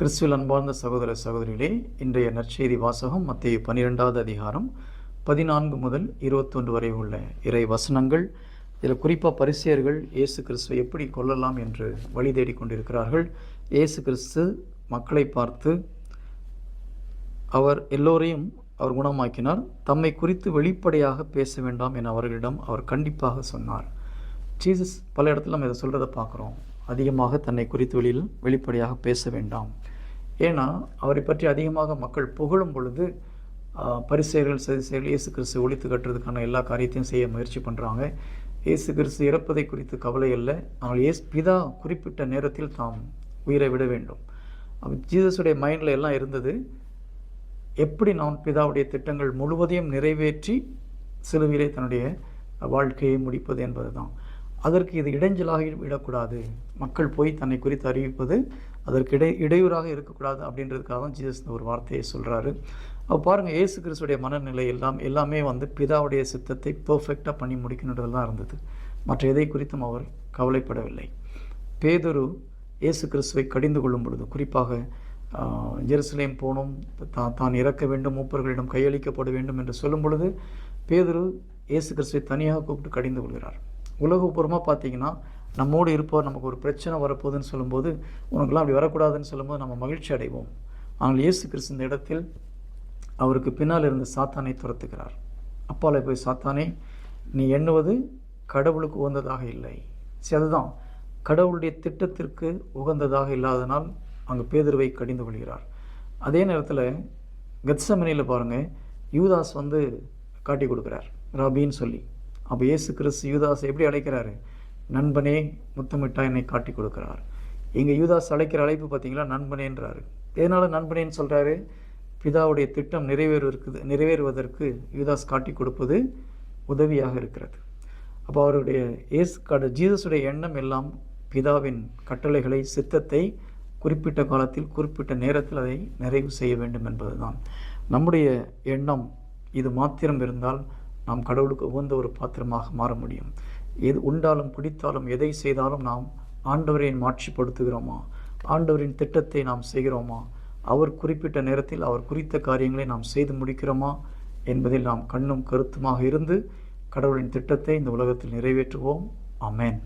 கிறிஸ்துவில் அன்பார்ந்த சகோதர சகோதரிகளே இன்றைய நற்செய்தி வாசகம் மத்திய பன்னிரெண்டாவது அதிகாரம் பதினான்கு முதல் இருபத்தொன்று வரை உள்ள இறை வசனங்கள். இதில் குறிப்பாக பரிசியர்கள் இயேசு கிறிஸ்துவை எப்படி கொல்லலாம் என்று வழி தேடிக் கொண்டிருக்கிறார்கள். இயேசு கிறிஸ்து மக்களை பார்த்து அவர் எல்லோரையும் அவர் குணமாக்கினார். தம்மை குறித்து வெளிப்படையாக பேச வேண்டாம் என அவர்களிடம் அவர் கண்டிப்பாக சொன்னார். ஜீசஸ் பல இடத்துல நம்ம இதை சொல்கிறத பார்க்குறோம். அதிகமாக தன்னை குறித்து வெளியில் வெளிப்படையாக பேச வேண்டாம். ஏன்னா அவரை பற்றி அதிகமாக மக்கள் புகழும் பொழுது பரிசெயல்கள் பரிசேயர்கள் சதிசேயர்கள் இயேசு கிறிஸ்து ஒழித்து கட்டுறதுக்கான எல்லா காரியத்தையும் செய்ய முயற்சி பண்ணுறாங்க இயேசு கிறிஸ்து இறப்பதை குறித்து கவலை இல்லை ஆனால் இயேசு பிதா குறிப்பிட்ட நேரத்தில் தாம் உயிரை விட வேண்டும். அப்போ ஜீசஸுடைய மைண்டில் எல்லாம் இருந்தது எப்படி நான் பிதாவுடைய திட்டங்கள் முழுவதையும் நிறைவேற்றி சிலுவிலே தன்னுடைய வாழ்க்கையை முடிப்பது என்பதுதான். அதற்கு இது இடைஞ்சலாக விடக்கூடாது. மக்கள் போய் தன்னை குறித்து அறிவிப்பது அதற்கு இடை இடையூறாக இருக்கக்கூடாது அப்படின்றதுக்காக தான் ஜீசஸ் இந்த ஒரு வார்த்தையை சொல்கிறாரு அப்போ பாருங்கள் ஏசு கிறிஸ்துடைய மனநிலை எல்லாம் எல்லாமே வந்து பிதாவுடைய சித்தத்தை பர்ஃபெக்டாக பண்ணி முடிக்கணுன்றது தான் இருந்தது. மற்ற எதை குறித்தும் அவர் கவலைப்படவில்லை. பேதொரு இயேசு கிறிஸ்துவை கடிந்து கொள்ளும் பொழுது குறிப்பாக ஜெருசலேம் போனோம் தான் தான் இறக்க வேண்டும் மூப்பர்களிடம் கையளிக்கப்பட வேண்டும் என்று சொல்லும் பொழுது பேதொரு இயேசு கிறிஸ்துவை தனியாக கூப்பிட்டு கடிந்து கொள்கிறார். உலகபூர்வமாக பார்த்தீங்கன்னா நம்மோடு இருப்பவர் நமக்கு ஒரு பிரச்சனை வரப்போகுதுன்னு சொல்லும்போது உனக்குலாம் அப்படி வரக்கூடாதுன்னு சொல்லும்போது நம்ம மகிழ்ச்சி அடைவோம். ஆனால் இயேசு கிறிஸ்து இந்த இடத்தில் அவருக்கு பின்னால் இருந்த சாத்தானை துரத்துகிறார். அப்பால போய் சாத்தானே நீ எண்ணுவது கடவுளுக்கு உகந்ததாக இல்லை. சரி அதுதான். கடவுளுடைய திட்டத்திற்கு உகந்ததாக இல்லாதனால் அங்கே பேதர்வை கடிந்து கொள்கிறார். அதே நேரத்தில் கத்சமனையில் பாருங்கள் யூதாஸ் வந்து காட்டி கொடுக்குறார் ராபின்னு சொல்லி. அப்போ இயேசு கிறிஸ்து யூதாஸ் எப்படி அழைக்கிறாரு? நண்பனே முத்தமிட்டா என்னை காட்டி கொடுக்கிறார். இங்கே யூதாஸ் அழைக்கிற அழைப்பு பார்த்தீங்களா நண்பனேன்றாரு. எதனால் நண்பனேன்னு சொல்கிறாரு பிதாவுடைய திட்டம் நிறைவேறுவதற்கு நிறைவேறுவதற்கு யூதாஸ் காட்டி கொடுப்பது உதவியாக இருக்கிறது. அப்போ அவருடைய இயேசு கட ஜீசஸுடைய எண்ணம் எல்லாம் பிதாவின் கட்டளைகளை சித்தத்தை குறிப்பிட்ட காலத்தில் குறிப்பிட்ட நேரத்தில் அதை நிறைவு செய்ய வேண்டும் என்பதுதான். நம்முடைய எண்ணம் இது மாத்திரம் இருந்தால் நாம் கடவுளுக்கு உகந்த ஒரு பாத்திரமாக மாற முடியும். எது உண்டாலும் குடித்தாலும் எதை செய்தாலும் நாம் ஆண்டவரை மாட்சிப்படுத்துகிறோமா? ஆண்டவரின் திட்டத்தை நாம் செய்கிறோமா? அவர் குறிப்பிட்ட நேரத்தில் அவர் குறித்த காரியங்களை நாம் செய்து முடிக்கிறோமா? என்பதில் நாம் கண்ணும் கருத்துமாக இருந்து கடவுளின் திட்டத்தை இந்த உலகத்தில் நிறைவேற்றுவோம். அமேன்